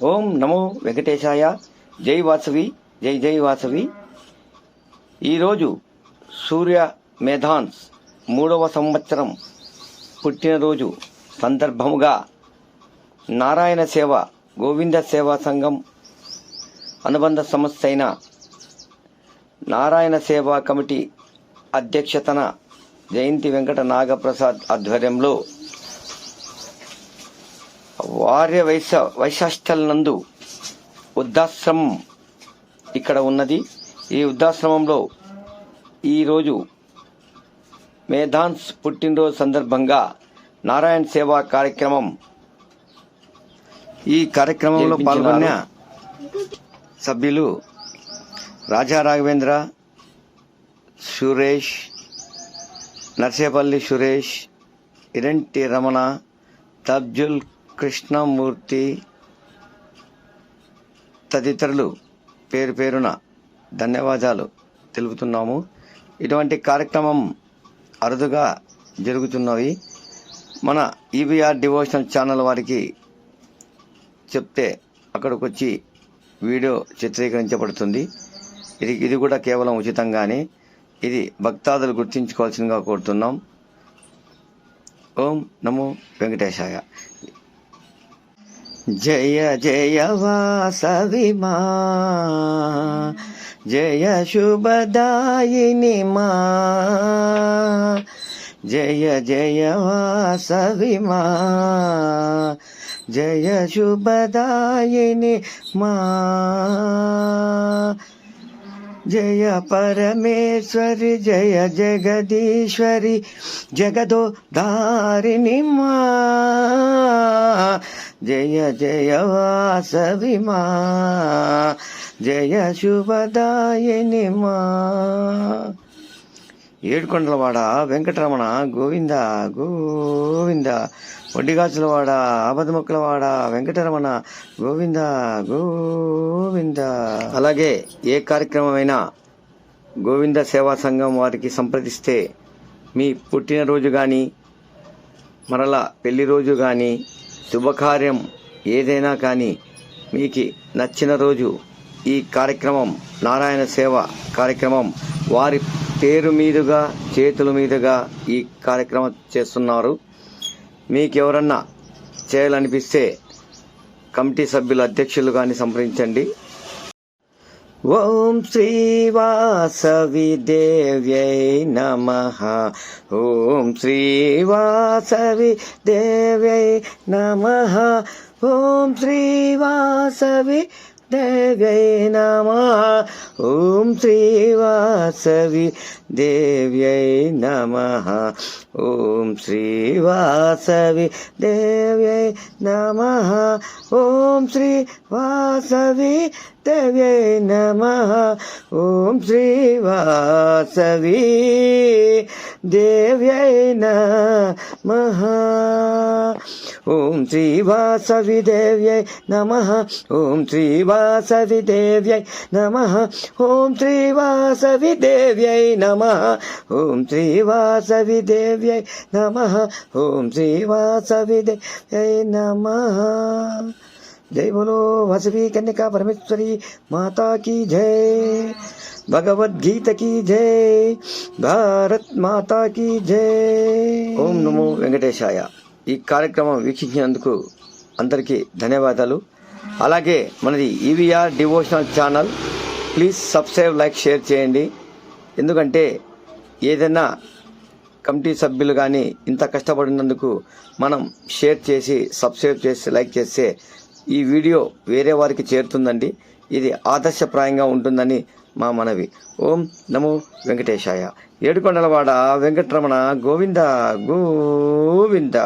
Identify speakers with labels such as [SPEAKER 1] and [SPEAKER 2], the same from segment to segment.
[SPEAKER 1] ఓం నమో వెంకటేశాయ. జై వాసవి జై జై వాసవి. ఈరోజు సూర్య మేధాన్స్ మూడవ సంవత్సరం పుట్టినరోజు సందర్భముగా నారాయణ సేవ గోవింద సేవా సంఘం అనుబంధ సంస్థ అయిన నారాయణ సేవా కమిటీ అధ్యక్షతన జయంతి వెంకట నాగప్రసాద్ ఆధ్వర్యంలో వార్య వైశ వైశాష్టల్ నందు వృద్ధాశ్రమం ఇక్కడ ఉన్నది. ఈ వృద్ధాశ్రమంలో ఈరోజు మేధాన్స్ పుట్టినరోజు సందర్భంగా నారాయణ సేవా కార్యక్రమం ఈ కార్యక్రమంలో పాల్గొన్న సభ్యులు రాజా రాఘవేంద్ర సురేష్ నర్సేపల్లి సురేష్ ఇరంటి రమణ తబ్జుల్ కృష్ణమూర్తి తదితరులు పేరు పేరున ధన్యవాదాలు తెలుపుతున్నాము. ఇటువంటి కార్యక్రమం అరుదుగా జరుగుతున్నవి. మన ఈబీఆర్ డివోషనల్ ఛానల్ వారికి చెప్తే అక్కడికి వచ్చి వీడియో చిత్రీకరించబడుతుంది. ఇది ఇది కూడా కేవలం ఉచితంగానే. ఇది భక్తాదులు గుర్తించుకోవాల్సిందిగా కోరుతున్నాం. ఓం నమో వెంకటేశాయ. జయ జయ వాసవిమా జయ శుభదాయిని మా జయ జయ వాసవిమా జయ శుభదాయిని మా జయ పరమేశ్వరి జయ జగదీశ్వరి జగదో దారిణి మా జయ జయ వాసవి మా జయ శుభదాయని మా. ఏడుకొండలవాడ వెంకటరమణ గోవింద గోవింద. వడ్డిగాచులవాడ ఆపదముక్కలవాడ వెంకటరమణ గోవింద గోవింద. అలాగే ఏ కార్యక్రమమైనా గోవింద సేవా సంఘం వారికి సంప్రదిస్తే మీ పుట్టినరోజు కానీ మరలా పెళ్ళి రోజు కానీ శుభకార్యం ఏదైనా కానీ మీకు నచ్చిన రోజు ఈ కార్యక్రమం నారాయణ సేవ కార్యక్రమం వారి పేరు మీదుగా చేతుల మీదుగా ఈ కార్యక్రమం చేస్తున్నారు. మీకు ఎవరన్నా చేయాలనిపిస్తే కమిటీ సభ్యుల అధ్యక్షులు కానీ సంప్రదించండి. ओम श्रीवासविदेव्य नम। ओम श्रीवासविदेव्य नम। ओम श्रीवासवि देव्यै नमः। ॐ श्रीवासवि देव्यै नमः। ॐ श्रीवासवि देव्यै नमः। ॐ श्रीवासवि देव्यै नमः। ॐ श्रीवासवि देव्यै नमः। ओम ॐ श्रीवासविदेव्यै नमः। ॐ श्रीवासविदेव्यै नमः। ॐ श्रीवासविदेव्यै नमः। ॐ श्रीवासविदेव्यै नमः। ॐ श्रीवासविदेव्यै नमः। जय बोलो वासवी कन्या परमेश्वरी, माता की जय। भगवत गीता की जय। भारत माता की जय। ओम नमो वेंकटेशाया। ఈ కార్యక్రమం వీక్షించినందుకు అందరికీ ధన్యవాదాలు. అలాగే మనది EVR devotional channel please subscribe like share చేయండి. ఎందుకంటే ఏదైనా కమిటీ సభ్యులు కానీ ఇంత కష్టపడినందుకు మనం షేర్ చేసి సబ్స్క్రైబ్ చేసి లైక్ చేస్తే ఈ వీడియో వేరే వారికి చేరుతుందండి. ఇది ఆదర్శప్రాయంగా ఉంటుందని మా మనవి. ఓం నమో వెంకటేశాయ. ఏడుకొండలవాడ వెంకటరమణ గోవింద గోవింద.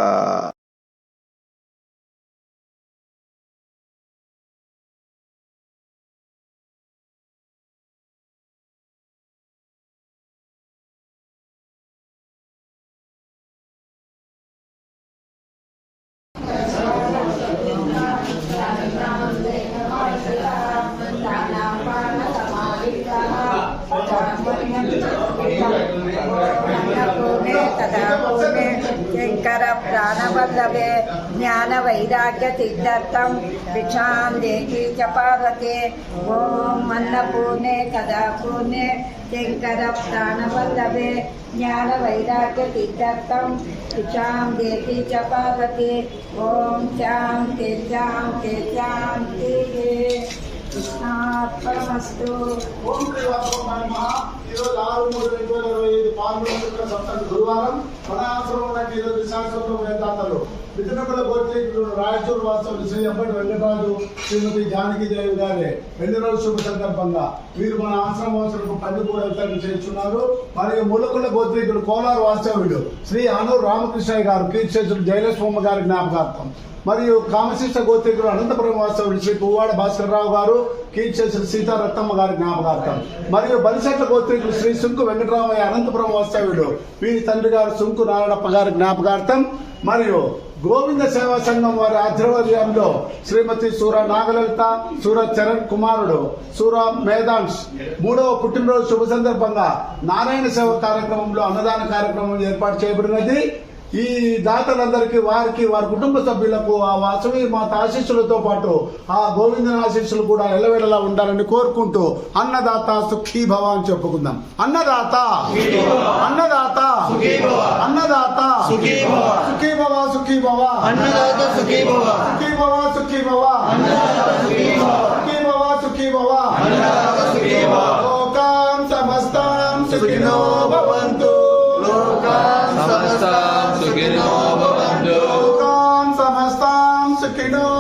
[SPEAKER 2] ತದಾ ಪೂರ್ಣೆ ಶಂಕರ ಪ್ರಾಣವಲ್ಲವೇ ಜ್ಞಾನ ವೈರಾಗ್ಯ ಸಿದ್ಧಾರ್ಥಂ ಭಿಕ್ಷಾಂ ದೇಹಿ ಚ ಪಾರ್ವತೆ ಓಂ ಅನ್ನಪೂರ್ಣೆ ತದಾ ಪೂರ್ಣೆ ಶಂಕರ ಪ್ರಾಣವಲ್ಲವೇ ಜ್ಞಾನ ವೈರಾಗ್ಯ ಸಿದ್ಧಾರ್ಥಂ ಭಿಕ್ಷಾಂ ದೇಹಿ ಚ ಪಾರ್ವತೆ ಓಂ ಚಾಂ ತೇಜಾಂ ತೇಜಾಂ ತೇಜೇ ಕೃಷ್ಣಾತ್ಮನಮಸ್ತು
[SPEAKER 3] ಓಂ ಶ್ರೀ ವಾಸವ ನಮಃ ಇದು ಲಾರು ಮೂರು వేల ఇరవై ఐదు గురువారం మన ఆశ్రమంలో ఈరోజు శాశ్వతం వేదాంతలు మిథునకుల గోత్రీకులు రాయచూరు వాసులు శ్రీ అప్పటి వెంకటరాజు శ్రీమతి జానకి దేవి గారి. రెండు రోజుల శుభ సందర్భంగా వీరు మన ఆశ్రమ వాసులకు కూడా వితరణ చేస్తున్నారు. మరియు ములకుల గోత్రీకులు కోలారు వాస్తవ్యుడు శ్రీ అనూరు రామకృష్ణయ్య గారు కీర్తిశేషుడు జయలక్ష్మమ్మ గారి జ్ఞాపకార్థం. మరియు కామశిష్ట గోత్రికులు అనంతపురం వాస్తవుడు శ్రీ పువ్వాడ భాస్కరరావు గారు కీర్తిశేషులు సీతారత్నమ్మ గారి జ్ఞాపకార్థం. మరియు బలిసెట్ల గోత్రికులు శ్రీ సుంకు వెంకటరామయ్య అనంతపురం వాస్తవ్యుడు వీరి తండ్రి గారు సుంకు నారాయణప్ప గారి జ్ఞాపకార్థం మరియు గోవింద సేవా సంఘం వారి ఆధ్వర్యంలో శ్రీమతి సూర నాగలలిత సూర చరణ్ కుమారుడు సూర మేధాంశ్. మూడవ పుట్టినరోజు శుభ సందర్భంగా నారాయణ సేవ కార్యక్రమంలో అన్నదాన కార్యక్రమం ఏర్పాటు చేయబడినది. ఈ దాతలందరికీ వారికి వారి కుటుంబ సభ్యులకు ఆ వాసవి మాత ఆశీస్సులతో పాటు ఆ గోవిందన ఆశీస్సులు కూడా ఎల్లవేళలా ఉండాలని కోరుకుంటూ అన్నదాత సుఖీ భవ అని చెప్పుకుందాం. అన్నదాత! అన్నదాత! అన్నదాత! సుఖీ భవ సుఖీ భవ
[SPEAKER 1] అన్నదాత సుఖీ భవ
[SPEAKER 3] సుఖీ భవ సుఖీ భవ సుఖీ सुखिनो भवन्तु
[SPEAKER 4] लोकान् समस्तान् सुखिनो